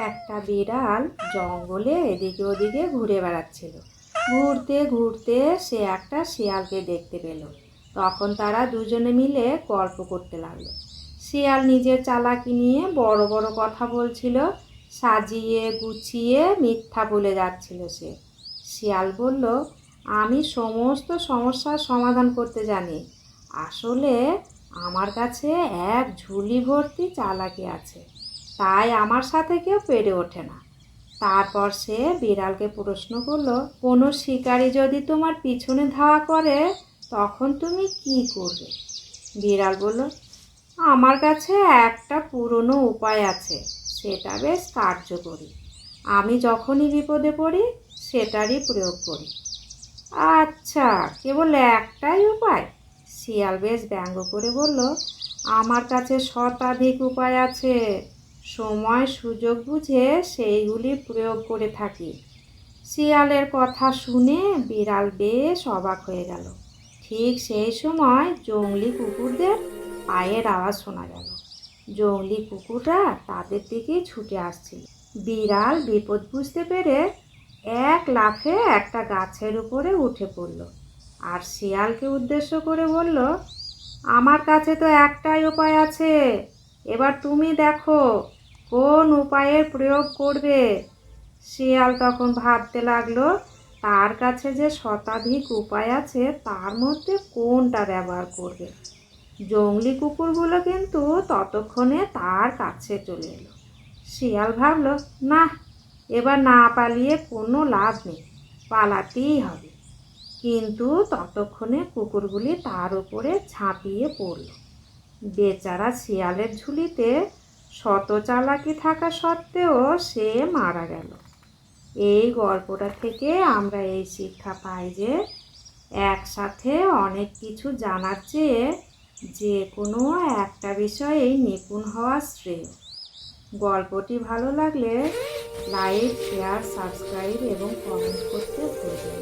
একটা বিড়াল জঙ্গলে এদিকে ওদিকে ঘুরে বেড়াচ্ছিল। ঘুরতে ঘুরতে সে একটা শিয়ালকে দেখতে পেল। তখন তারা দুজনে মিলে গল্প করতে লাগল। শিয়াল নিজের চালাকি নিয়ে বড় বড় কথা বলছিল, সাজিয়ে গুছিয়ে মিথ্যা বলে যাচ্ছিল সে। শিয়াল বলল, আমি সমস্ত সমস্যার সমাধান করতে জানি। আসলে আমার কাছে এক ঝুলি ভর্তি চালাকি আছে। তাই আমার সাথে কেউ পেরে ওঠে না। তারপর সে বিড়ালকে প্রশ্ন করল, কোনো শিকারী যদি তোমার পিছনে ধাওয়া করে, তখন তুমি কি করবে? বিড়াল বলল, আমার কাছে একটা পুরনো উপায় আছে, সেটা বেশ কার্যকরী। আমি যখনই বিপদে পড়ি, সেটারই প্রয়োগ করি। আচ্ছা কেবল একটাই উপায়? শিয়াল বেশ ব্যঙ্গ করে বলল, আমার কাছে শতাধিক উপায় আছে। সময় সুযোগ বুঝে সেইগুলি প্রয়োগ করে থাকি। শিয়ালের কথা শুনে বিড়াল বেশ অবাক হয়ে গেল। ঠিক সেই সময় জংলি কুকুরদের পায়ের আওয়াজ শোনা গেল। জংলি কুকুররা তাদের দিকেই ছুটে আসছিল। বিড়াল বিপদ বুঝতে পেরে এক লাফে একটা গাছের উপরে উঠে পড়ল আর শিয়ালকে উদ্দেশ্য করে বলল, আমার কাছে তো একটাই উপায় আছে। এবার তুমি দেখো কোন উপায়ের প্রয়োগ করবে? শিয়াল তখন ভাবতে লাগল, তার কাছে যে শতাধিক উপায় আছে, তার মধ্যে কোনটা ব্যবহার করবে? জংলি কুকুরগুলো কিন্তু ততক্ষণে তার কাছে চলে এলো। শিয়াল ভাবলো না এবার না পালিয়ে কোনো লাভ নেই, পালাতেই হবে। কিন্তু ততক্ষণে কুকুরগুলি তার উপরে ঝাঁপিয়ে পড়ল। বেচারা শিয়ালের ঝুলিতে শত চালাকি থাকা সত্ত্বেও সে মারা গেল এই গল্পটা থেকে আমরা এই শিক্ষা পাই যে একসাথে অনেক কিছু জানার চেয়ে যে কোনো একটা বিষয়েই নিপুণ হওয়া শ্রেয় গল্পটি ভালো লাগলে লাইক, শেয়ার, সাবস্ক্রাইব এবং কমেন্ট করতে ভুলবেন।